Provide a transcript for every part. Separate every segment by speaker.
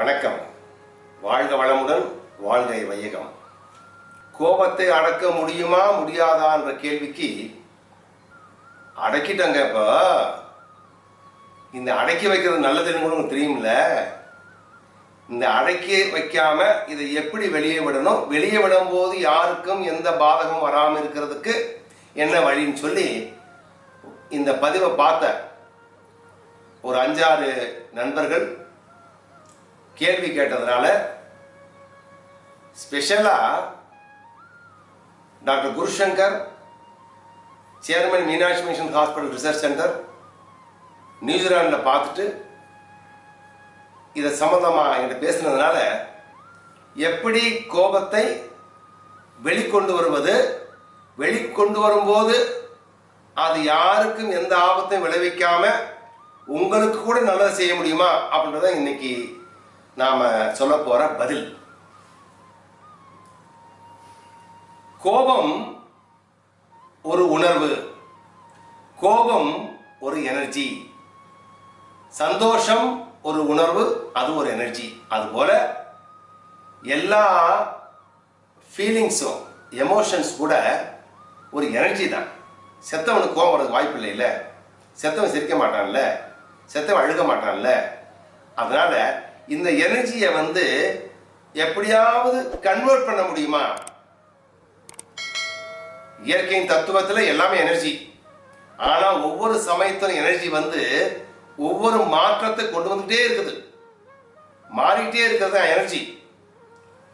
Speaker 1: வணக்கம். வாழ்க வளமுடன் வாழ்க வையகம். கோபத்தை அடக்க முடியுமா முடியாதா என்ற கேள்விக்கு அடக்கிட்டங்க இப்போ. இந்த அடக்கி வைக்கிறது நல்லதுன்னு கூட தெரியும்ல. இந்த அடக்கி வைக்காம இதை எப்படி வெளியே விடணும்? வெளியே விடும்போது யாருக்கும் எந்த பாதகம் வராமல் இருக்கிறதுக்கு என்ன வழின்னு சொல்லி இந்த பதிவை பார்த்த ஒரு அஞ்சாறு நண்பர்கள் கேள்வி கேட்டதுனால ஸ்பெஷலா doctor Gurushankar chairman Meenakshi mission hospital research centre நியூசிலாண்டில் பார்த்துட்டு இதை சம்மந்தமாக என்கிட்ட பேசுனதுனால எப்படி கோபத்தை வெளிக்கொண்டு வருவது வெளிக்கொண்டு வரும்போது அது யாருக்கும் எந்த ஆபத்தையும் விளைவிக்காம உங்களுக்கு கூட நல்லது செய்ய முடியுமா அப்படின்றத இன்னைக்கு நாம சொல்ல போற பதில். கோபம் ஒரு உணர்வு. கோபம் ஒரு எனர்ஜி. சந்தோஷம் ஒரு உணர்வு அது ஒரு எனர்ஜி. அதுபோல எல்லா ஃபீலிங்ஸும் எமோஷன்ஸ் கூட ஒரு எனர்ஜி தான். செத்தவனுக்கு கோபம் வரதுக்கு வாய்ப்பு இல்லைல்ல. செத்தவன் சிரிக்க மாட்டான்ல. செத்தவன் அழுக மாட்டான்ல. அதனால இந்த எனர்ஜியை வந்து எப்படியாவது கன்வெர்ட் பண்ண முடியுமா? இயற்கையின் தத்துவத்தில் எல்லாமே எனர்ஜி ஆனால் ஒவ்வொரு சமயத்திலும் எனர்ஜி வந்து ஒவ்வொரு மாற்றத்தை கொண்டு வந்துட்டே இருக்குது. மாறிட்டே இருக்கிறது தான் எனர்ஜி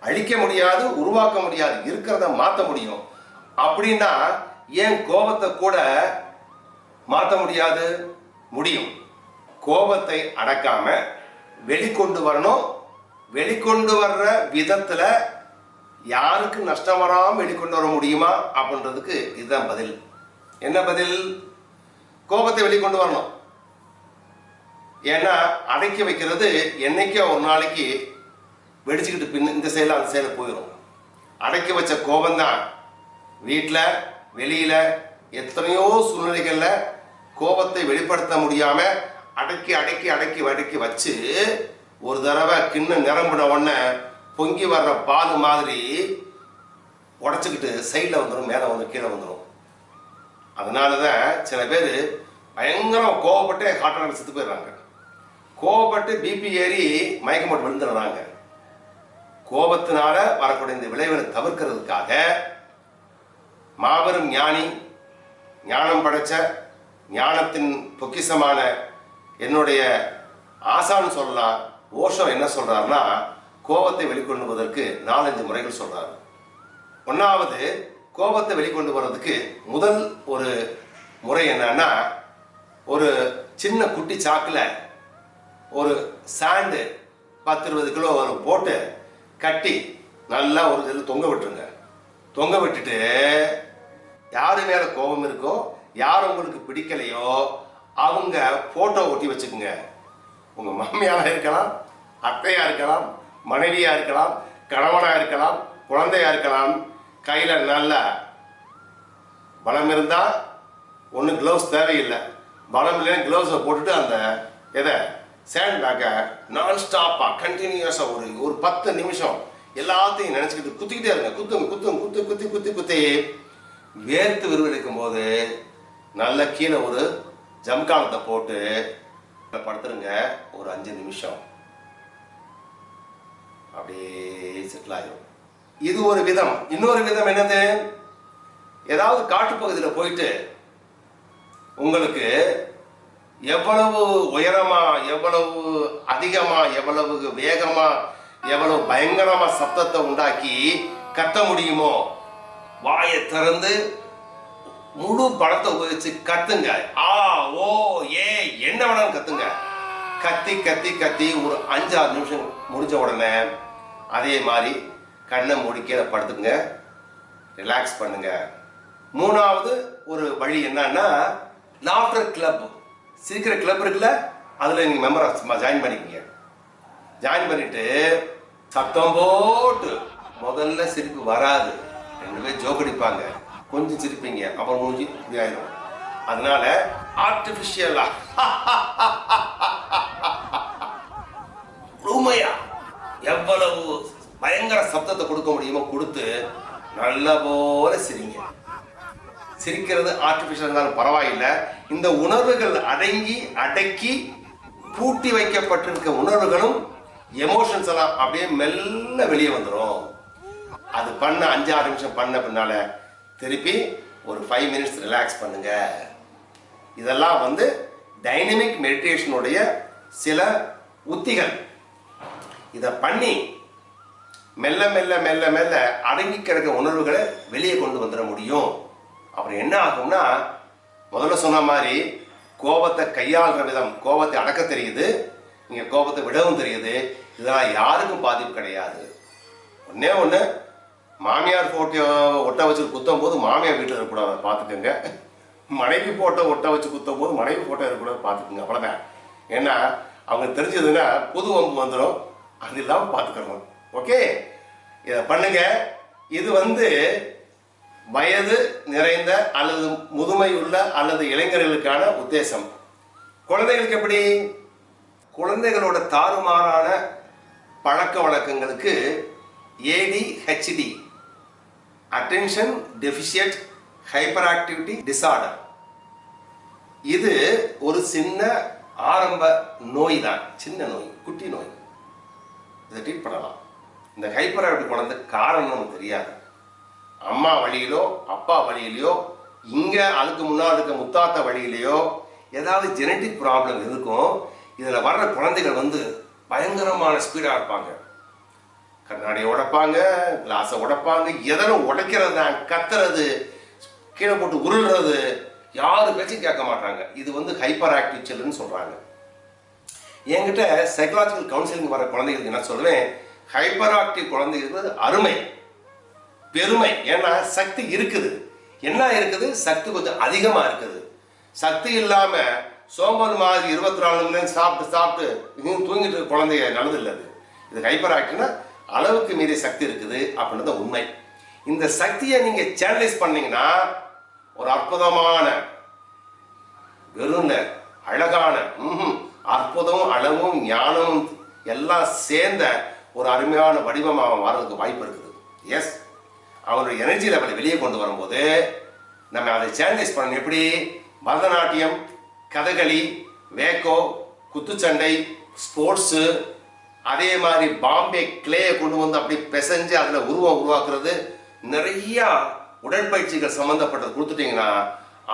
Speaker 1: அழிக்க முடியாது உருவாக்க முடியாது இருக்கிறத மாற்ற முடியும். அப்படின்னா ஏன் கோபத்தை கூட மாற்ற முடியாது? முடியும். கோபத்தை அடக்காம வெளிக்கொண்டு வரணும். வெளிக்கொண்டு வர்ற விதத்துல யாருக்கு நஷ்டம் வராமல் வெளிக்கொண்டு வர முடியுமா? அப்படின்றதுக்கு இதுதான் பதில். என்ன பதில்? கோபத்தை வெளிக்கொண்டு வரணும். ஏன்னா அடைக்க வைக்கிறது என்னைக்கோ ஒரு நாளைக்கு வெடிச்சுக்கிட்டு பின் இந்த சைடில் அந்த சைடில் போயிடும் அடைக்க வச்ச கோபம்தான். வீட்டில் வெளியில் எத்தனையோ சூழ்நிலைகளில் கோபத்தை வெளிப்படுத்த முடியாமல் அடக்கி அடக்கி அடக்கி அடக்கி வச்சு ஒரு தடவை கிண்ணம் நிரம்பின உடனே பொங்கி வர்ற பால் மாதிரி உடச்சிக்கிட்டு சைடில் வந்துடும் மேலே வந்து கீழே வந்துடும் அதனால தான் சில பேர் பயங்கரம் கோவப்பட்டு ஹார்ட் செத்து போயிடுறாங்க. கோவப்பட்டு பிபி ஏறி மயக்கம் போட்டு விழுந்துடுறாங்க. கோபத்தினால வரக்கூடிய இந்த விளைவுகளை தவிர்க்கிறதுக்காக மாபெரும் ஞானி ஞானம் படைச்ச ஞானத்தின் பொக்கிஷமான என்னுடைய ஆசான் சொல்லலாம் ஓஷம் என்ன சொல்றாருன்னா கோபத்தை வெளிக்கொண்டுவதற்கு நாலஞ்சு முறைகள் சொல்றாரு. ஒன்றாவது கோபத்தை வெளிக்கொண்டு வர்றதுக்கு முதல் ஒரு முறை என்னன்னா ஒரு சின்ன குட்டி சாக்கில் ஒரு சாண்டு பத்து இருபது கிலோ ஒரு போட்டு கட்டி நல்லா ஒரு இதில் தொங்க விட்டுருங்க. தொங்க விட்டுட்டு யார் மேலே கோபம் இருக்கோ யார் உங்களுக்கு பிடிக்கலையோ அவங்க போட்டோ ஒட்டி வச்சுக்கோங்க. உங்க மாமியாராக இருக்கலாம் அத்தையா இருக்கலாம் மனைவியா இருக்கலாம் கணவனா இருக்கலாம் குழந்தையா இருக்கலாம் கையில நல்ல பலம் இருந்தா ஒன்று க்ளவுஸ் தேவையில்லை. பலம் இல்லைன்னு க்ளவுஸை போட்டுட்டு அந்த எதை? சேண்ட் பேக்கை நான் ஸ்டாப்பாக கண்டினியூஸாக ஒரு ஒரு பத்து நிமிஷம் எல்லாத்தையும் நினச்சிக்கிட்டு குத்திக்கிட்டே இருங்க. குத்துங்க குத்துங்க குத்து குத்தி குத்தி குத்தி. வேர்த்து விரிவெடுக்கும் போது நல்ல கீழே ஒரு ஜம்காலத்தை போட்டு படுத்துருங்க. ஒரு அஞ்சு நிமிஷம். அப்படியே செட்டில் ஆகிடும் இது ஒரு விதம். இன்னொரு விதம் என்னது? ஏதாவது காட்டுப்பகுதியில் போயிட்டு உங்களுக்கு எவ்வளவு உயரமா எவ்வளவு அதிகமா எவ்வளவு வேகமா எவ்வளவு பயங்கரமா சத்தத்தை உண்டாக்கி கத்த முடியுமோ? வாயை திறந்து முழு படத்தை உபயோகிச்சு கத்துங்க. ஆ ஓ ஏ என்ன வேணாலும் கத்துங்க. கத்தி கத்தி கத்தி ஒரு அஞ்சாறு நிமிஷம் முடிஞ்ச உடனே அதே மாதிரி கண்ணை மூடி கீழே படுத்துங்க ரிலாக்ஸ் பண்ணுங்க. மூணாவது ஒரு வழி என்னன்னா லாஃப்டர் கிளப் சிரிக்கிற கிளப் இருக்குல்ல அதில் நீங்கள் மெம்பராக ஜாயின் பண்ணிக்கங்க. ஜாயின் பண்ணிட்டு சத்தம் போட்டு முதல்ல சிரிப்பு வராது. ரெண்டு பேர் ஜோக் அடிப்பாங்க. கொஞ்சம் சிரிப்பீங்க. அப்புறம் மூஞ்சி இதாயிரும் அதனால ஆர்டிபிஷியலா உண்மையா? எவ்வளவு பயங்கர சப்தத்தை கொடுக்க முடியுமோ கொடுத்து நல்ல போல சிரிங்க. சிரிக்கிறது ஆர்டிபிஷியல் இருந்தாலும் பரவாயில்லை. இந்த உணர்வுகள் அடங்கி அடக்கி பூட்டி வைக்கப்பட்டிருக்க உணர்வுகளும் எமோஷன்ஸ் எல்லாம் அப்படியே மெல்ல வெளியே வந்துடும் அது பண்ண அஞ்சு ஆறு நிமிஷம் பண்ண பின்னால திருப்பி ஒரு ஃபைவ் மினிட்ஸ் ரிலாக்ஸ் பண்ணுங்க. இதெல்லாம் வந்து டைனமிக் மெடிடேஷனுடைய சில உத்திகள். இதை பண்ணி மெல்ல மெல்ல மெல்ல மெல்ல அடங்கி கிடக்க உணர்வுகளை வெளியே கொண்டு வந்துட முடியும். அப்புறம் என்ன ஆகும்னா முதல்ல சொன்ன மாதிரி கோபத்தை கையாளுற விதம் கோபத்தை அடக்க தெரியுது. நீங்கள் கோபத்தை விடவும் தெரியுது. இதெல்லாம் யாருக்கும் பாதிப்பு கிடையாது. ஒன்றே ஒன்று மாமியார் ஃபோட்டோ ஒட்ட வச்சு குத்தும் போது மாமியார் வீட்டில் இருக்கக்கூடாது பார்த்துக்கோங்க. மனைவி போட்டோ ஒட்ட வச்சு குத்தும் போது மனைவி போட்டோ இருக்கக்கூடாது பார்த்துக்குங்க அவ்வளோதான் ஏன்னா அவங்க தெரிஞ்சதுன்னா புது வம்பு வந்துடும் அது இல்லாமல் பார்த்துக்கணும். ஓகே இதை பண்ணுங்க. இது வந்து வயது நிறைந்த அல்லது முதுமை உள்ள அல்லது இளைஞர்களுக்கான உத்தேசம். குழந்தைகளுக்கு எப்படி? குழந்தைகளோட தாறுமாறான பழக்க வழக்கங்களுக்கு ADHD attention deficit hyperactivity disorder இது ஒரு சின்ன ஆரம்ப நோய் தான் சின்ன நோய் குட்டி நோய். இதை ட்ரீட் பண்ணலாம். இந்த ஹைப்பர் ஆக்டிவ் குழந்தை காரணம் தெரியாது. அம்மா வழியிலோ அப்பா வழியிலையோ இங்கே அதுக்கு முன்னால் இருக்க முத்தாத்த வழியிலையோ ஏதாவது ஜெனட்டிக் ப்ராப்ளம் இருக்கும் இதில் வர்ற குழந்தைகள் வந்து பயங்கரமான ஸ்பீடாக இருப்பாங்க. கண்ணாடியை உடைப்பாங்க கிளாஸை உடைப்பாங்க எதனும் உடைக்கிறது தான் கத்துறது கீழே போட்டு உருள்றது யாரு பேச்சும் கேட்க மாட்டாங்க. இது வந்து ஹைப்பர் ஆக்டிவ் சில்ட்ரன் சொல்கிறாங்க என்கிட்ட சைக்கலாஜிக்கல் கவுன்சிலிங் வர குழந்தைகளுக்கு என்ன சொல்லுவேன் ஹைப்பர் ஆக்டிவ் குழந்தைகளுக்கு அருமை பெருமை. ஏன்னா சக்தி இருக்குது. என்ன இருக்குது? சக்தி கொஞ்சம் அதிகமா இருக்குது. சக்தி இல்லாம சோம்பல் மாதிரி இருபத்தி நாலு மணி நேரம் சாப்பிட்டு சாப்பிட்டு இன்னும் தூங்கிட்டு இருக்க குழந்தைய நல்லது இல்லை அது இது ஹைப்பர் ஆக்டிவ்னா அளவுக்கு மீறிய சக்தி இருக்குது அப்படின்றத உண்மை. இந்த சக்தியை நீங்க சேனலைஸ் பண்ணீங்கன்னா ஒரு அற்புதமான வெறும் அழகான ம்ஹும், அற்புதம் அளவும் ஞானமும் எல்லாம் சேர்ந்த ஒரு அருமையான வடிவம் அவன் வர்றதுக்கு வாய்ப்பு இருக்குது. எஸ் அவனுடைய எனர்ஜி லெவலை வெளியே கொண்டு வரும்போது நம்ம அதை சேனலைஸ் பண்ணணும். எப்படி? பரதநாட்டியம் கதகளி வேக்கோ குத்துச்சண்டை ஸ்போர்ட்ஸு அதே மாதிரி பாம்பே கிளேயை கொண்டு வந்து அப்படி பிசைஞ்சு அதில் உருவம் உருவாக்குறது நிறையா உடற்பயிற்சிகள் சம்மந்தப்பட்டது கொடுத்துட்டீங்கன்னா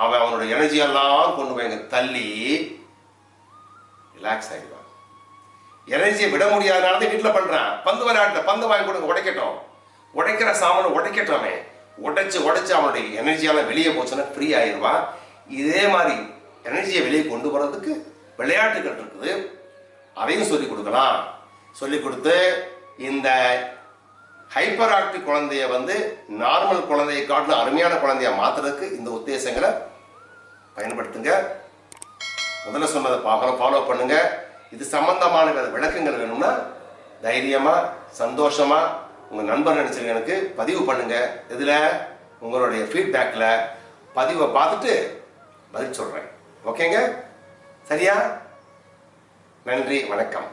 Speaker 1: அவன் அவனோட எனர்ஜியெல்லாம் கொண்டு போய் தள்ளி ரிலாக்ஸ் ஆகிடுவான் எனர்ஜியை விட முடியாதனால தான் வீட்டில் பண்ணுறான் பந்து விளையாட்டு பந்து வாங்கி கொடுங்க உடைக்கட்டும். உடைக்கிற சாமானை உடைக்கட்டோமே. உடைச்சு உடைச்சு அவனுடைய எனர்ஜியெல்லாம் வெளியே போச்சுன்னா ஃப்ரீ ஆயிடுவான். இதே மாதிரி எனர்ஜியை வெளியே கொண்டு வர்றதுக்கு விளையாட்டுகள் இருக்குது. அதையும் சொல்லி கொடுக்கலாம். சொல்லி கொடுத்து இந்த ஹைப்பர் ஆக்டிவ் குழந்தைய வந்து நார்மல் குழந்தையை காட்டிலும் அருமையான குழந்தைய மாத்துறதுக்கு இந்த உத்தேசங்களை பயன்படுத்துங்க. முதல்ல சொன்னதை பார்க்கணும் ஃபாலோ பண்ணுங்க. இது சம்பந்தமான விளக்கங்கள் வேணும்னா தைரியமா சந்தோஷமா உங்க நண்பர் நினைச்சிருக்க எனக்கு பதிவு பண்ணுங்க. இதுல உங்களுடைய ஃபீட்பேக்ல பதிவை பார்த்துட்டு பதில் சொல்றேன். ஓகேங்க சரியா? நன்றி வணக்கம்.